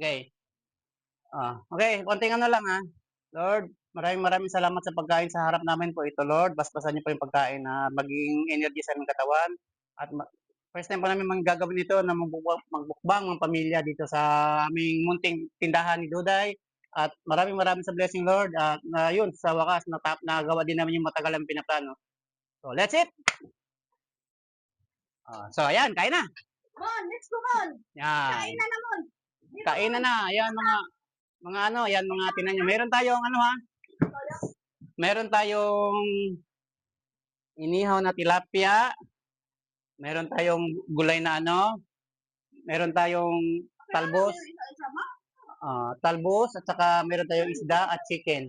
Okay. Ah, okay, konting ano lang ha. Lord, maraming maraming salamat sa pagkain sa harap namin po ito, Lord. Basbasan niyo po yung pagkain na maging energy sa aming katawan. At first time po namin manggagawin ito na magbukbang, mga pamilya dito sa aming munting tindahan ni Duday. At maraming maraming sa blessing, Lord. At na yun, sa wakas, natap, nagawa din namin yung matagal ang pinaplano. So, let's it! Ah, so, ayan, kain na. Mon, let's go, Mon. Yan. Kain na naman. Kain na na. Ayan, mga, mga ano, ayan, mga tinan nyo. Meron tayong, ano ha? Meron tayong inihaw na tilapia. Meron tayong gulay na ano. Meron tayong talbos. ah talbos at saka meron tayong isda at chicken.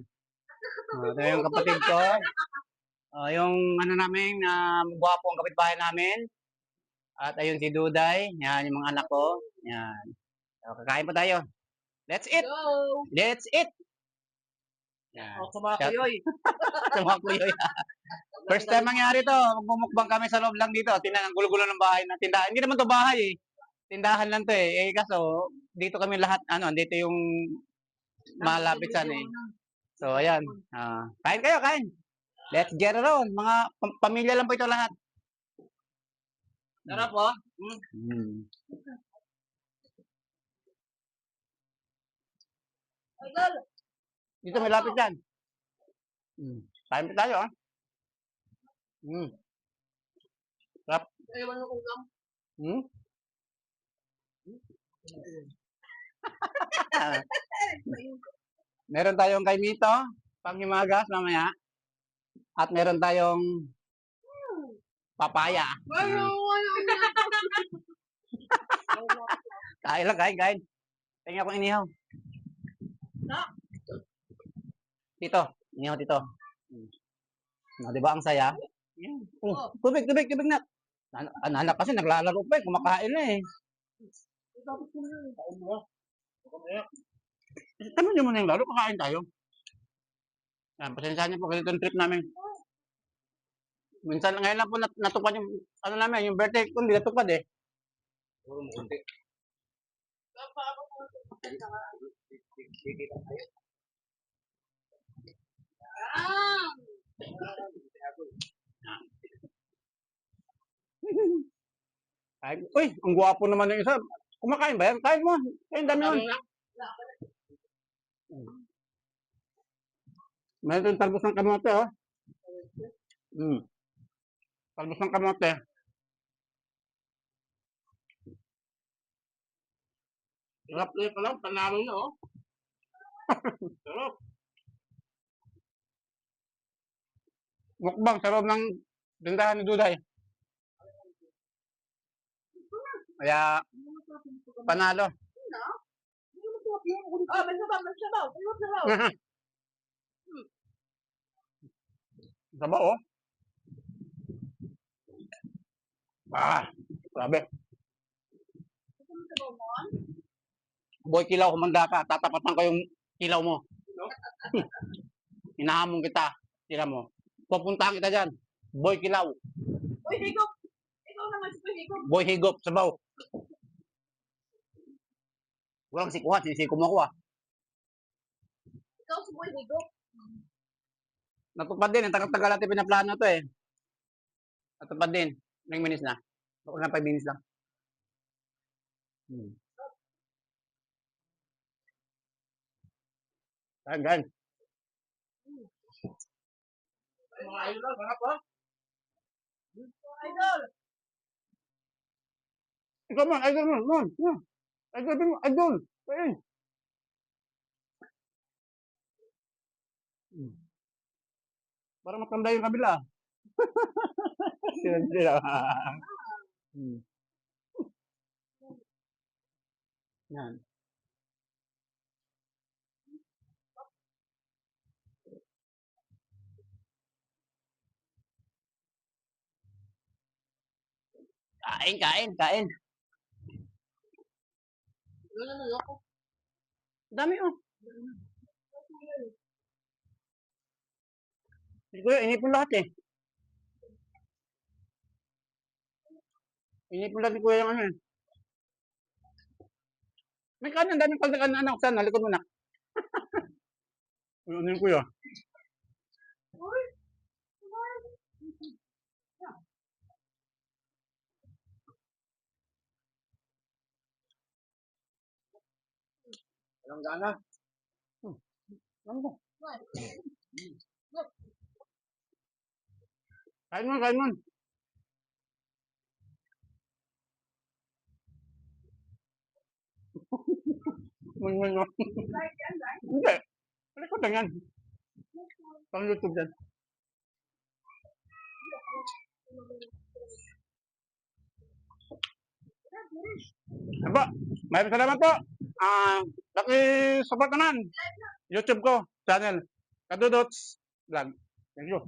Uh, ito yung kapatid ko. Ah, yung ano namin, na gwapo ang kapitbahay namin. At ayun si Duday. Yan, yung mga anak ko. Yan. So, kakain pa tayo. Let's eat! Go. Let's eat! Yan. Oh, mga kuya. First time mangyari to. Magmumukbang kami sa loob lang dito. Tingnan ang gulo-gulo ng bahay ng tindahan. Hindi naman to bahay eh. Tindahan lang to eh. Eh kaso, dito kami lahat, ano, dito yung malapit sa eh. So, ayan. Ah, kain kayo, kain. Let's get on. Mga pam- pamilya lang po ito lahat. Tara po. Mm. Idol. Dito may lapit yan. Mm. Kain pa tayo, ah. Mm. Ewan mo kung kam. Hmm? meron tayong kay Mito, panghimagas mamaya. At meron tayong papaya. Ano, Kain lang, kain, kain. Tingnan ko inihaw. Na? Tito, inihaw tito. Hmm. No, di ba ang saya? Yan. Oh, tubig, tubig, tubig na. An- Ang anak kasi naglalaro pa eh, kumakain na eh. Tapos ko na yun. Kain mo. Tama nyo muna yung laro, kakain tayo. Yan, pasensya niyo po kasi itong trip namin. Minsan, ngayon lang po nat- natupad yung, ano namin, yung birthday ko, hindi natupad eh. Puro mo kunti. Ah! Kain. Uy, ang gwapo naman ng isa. Kumakain ba yan? Kain mo. Kain dami yun. Meron talbos ng kamote, oh. Mm. Talbos ng kamote. Sarap na yun pa lang. Panalo na, oh. Sarap. Mukbang sa loob ng tindahan ni Duday. Kaya, panalo. Ah, may sabaw, may sabaw. May sabaw. Sabaw, oh. Ah, grabe. Boy, kilaw, kumanda ka. Tatapatan ko yung kilaw mo. Hinahamon kita. Tira mo. Pupuntahan kita dyan. Boy, kilaw. Uy, higop. Ikaw naman si Uy, higop. Boy, higop, sabaw. Walang sikuhan. Sinisiko mo ako, ah. Ikaw si Uy, higop. Natupad din. Ang tagal-tagal natin pinaplano to, eh. Natupad din. Ilang minutes na. Ako na 5 minutes lang. Hmm. Gan. Mga idol, sarap, oh. Idol. Ikaw man, idol mo, man. Yeah. Idol mo, idol. Ayun. Hmm. Para matanda yung kabila. Sila. Hmm. Yan. Kain, kain, kain. Naman ako? Dami oh. Si Kuya, inipon lahat eh. Inipon lahat ni Kuya yung ano eh. May kanan, dami pag kanan, anak, sana, likod mo na. ano yun, kuya? Walang gana. Ano ba? Kain mo, kain mo. Mun mun mo. Hindi. Ano ko ganyan? Pang YouTube yan. Aba, maraming salamat po. Ah, laki-support naman. YouTube ko, channel. Kadudots Vlog. Thank you.